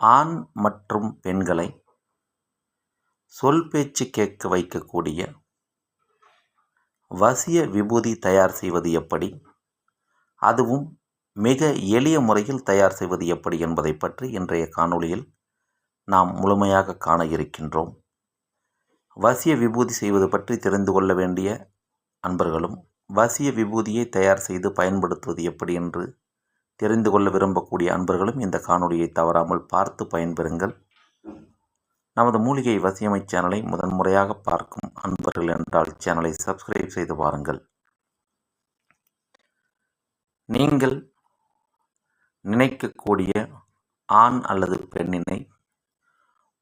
ஆண் மற்றும் பெண்களை சொல் பேச்சு கேட்க வைக்கக்கூடிய வசிய விபூதி தயார் செய்வது எப்படி? அதுவும் மிக எளிய முறையில் தயார் செய்வது எப்படி என்பதை பற்றி இன்றைய காணொளியில் நாம் முழுமையாக காண இருக்கின்றோம். வசிய விபூதி செய்வது பற்றி தெரிந்து கொள்ள வேண்டிய அன்பர்களும் வசிய விபூதியை தயார் செய்து பயன்படுத்துவது எப்படி என்று தெரிந்து கொள்ள விரும்பக்கூடிய அன்பர்களும் இந்த காணொளியை தவறாமல் பார்த்து பயன்பெறுங்கள். நமது மூலிகை வசியமை சேனலை முதன்முறையாக பார்க்கும் அன்பர்கள் என்றால் சேனலை சப்ஸ்கிரைப் செய்து பாருங்கள் நீங்கள் நினைக்கக்கூடிய ஆண் அல்லது பெண்ணினை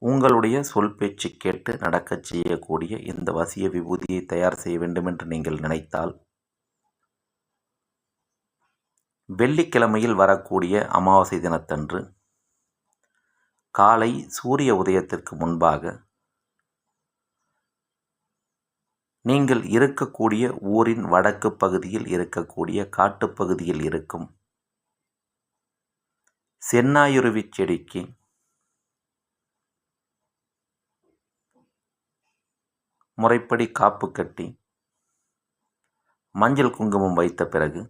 உங்களுடைய சொல் பேச்சு கேட்டு நடக்கச் செய்யக்கூடிய இந்த வசிய விபூதியை தயார் செய்ய வேண்டும் என்று நீங்கள் நினைத்தால் வெள்ளிக்கிழமையில் வரக்கூடிய அமாவாசை தினத்தன்று காலை சூரிய உதயத்திற்கு முன்பாக நீங்கள் இருக்கக்கூடிய ஊரின் வடக்கு பகுதியில் இருக்கக்கூடிய காட்டுப்பகுதியில் இருக்கும் சென்னாயுருவி செடிக்கு முறைப்படி காப்பு கட்டி மஞ்சள் குங்குமம் வைத்த பிறகு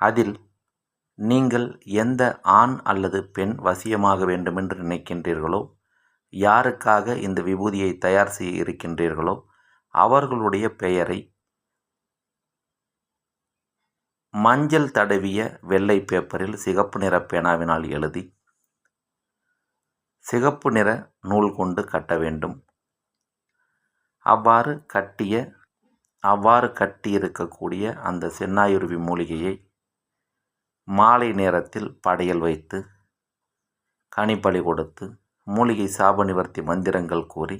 அதில் நீங்கள் எந்த ஆண் அல்லது பெண் வசியமாக வேண்டுமென்று நினைக்கின்றீர்களோ யாருக்காக இந்த விபூதியை தயார் செய்ய இருக்கின்றீர்களோ அவர்களுடைய பெயரை மஞ்சள் தடவிய வெள்ளை பேப்பரில் சிகப்பு நிற பேனாவினால் எழுதி சிகப்பு நிற நூல் கொண்டு கட்ட வேண்டும். அவ்வாறு கட்டிய அவ்வாறு கட்டி இருக்கக்கூடிய அந்த சென்னாயுருவி மூலிகையை மாலை நேரத்தில் படையல் வைத்து கனிப்பலி கொடுத்து மூலிகை சாப நிவர்த்தி மந்திரங்கள் கூறி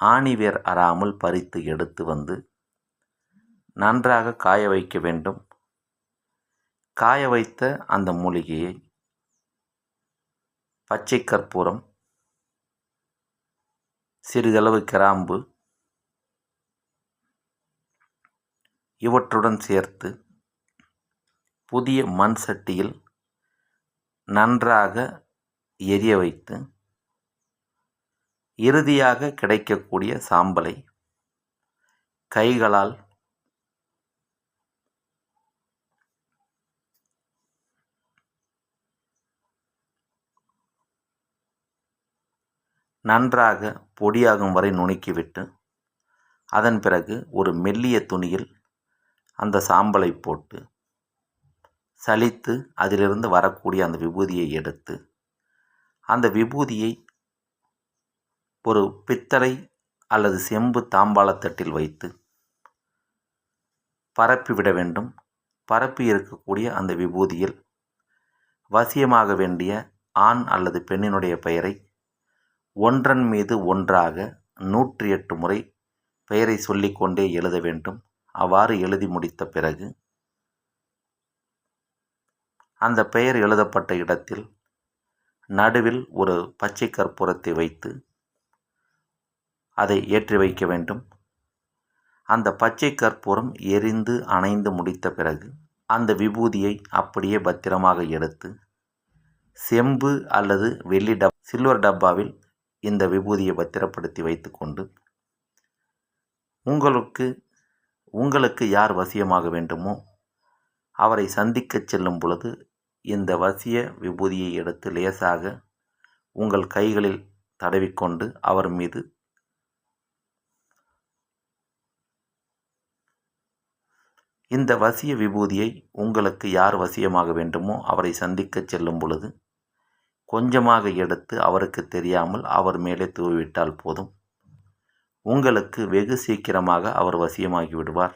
ஆணிவேர் அறாமல் பறித்து எடுத்து வந்து நன்றாக காய வைக்க வேண்டும். காய வைத்த அந்த மூலிகையை பச்சை கற்பூரம் சிறிதளவு கிராம்பு இவற்றுடன் சேர்த்து புதிய மண் சட்டியில் நன்றாக எரிய வைத்து இறுதியாக கிடைக்கக்கூடிய சாம்பலை கைகளால் நன்றாக பொடியாகும் வரை நுணுக்கிவிட்டு அதன் பிறகு ஒரு மெல்லிய துணியில் அந்த சாம்பலை போட்டு சலித்து அதிலிருந்து வரக்கூடிய அந்த விபூதியை எடுத்து அந்த விபூதியை ஒரு பித்தளை அல்லது செம்பு தாம்பாளத்தட்டில் வைத்து பரப்பிவிட வேண்டும். பரப்பி இருக்கக்கூடிய அந்த விபூதியில் வசியமாக வேண்டிய ஆண் அல்லது பெண்ணினுடைய பெயரை ஒன்றன் மீது ஒன்றாக நூற்றி எட்டு முறை பெயரை சொல்லிக்கொண்டே எழுத வேண்டும். அவ்வாறு எழுதி முடித்த பிறகு அந்த பெயர் எழுதப்பட்ட இடத்தில் நடுவில் ஒரு பச்சை கற்பூரத்தை வைத்து அதை ஏற்றி வைக்க வேண்டும். அந்த பச்சை கற்பூரம் எரிந்து அணைந்து முடித்த பிறகு அந்த விபூதியை அப்படியே பத்திரமாக எடுத்து செம்பு அல்லது வெள்ளி டப் சில்வர் டப்பாவில் இந்த விபூதியை பத்திரப்படுத்தி வைத்துக்கொண்டு உங்களுக்கு உங்களுக்கு யார் வசியமாக வேண்டுமோ அவரை சந்திக்கச் செல்லும் பொழுது இந்த வசிய விபூதியை எடுத்து லேசாக உங்கள் கைகளில் தடவிக்கொண்டு அவர் மீது இந்த வசிய விபூதியை உங்களுக்கு யார் வசியமாக வேண்டுமோ அவரை சந்திக்கச் செல்லும் பொழுது கொஞ்சமாக எடுத்து அவருக்கு தெரியாமல் அவர் மேலே தூவிவிட்டால் போதும். உங்களுக்கு வெகு சீக்கிரமாக அவர் வசியமாகி விடுவார்.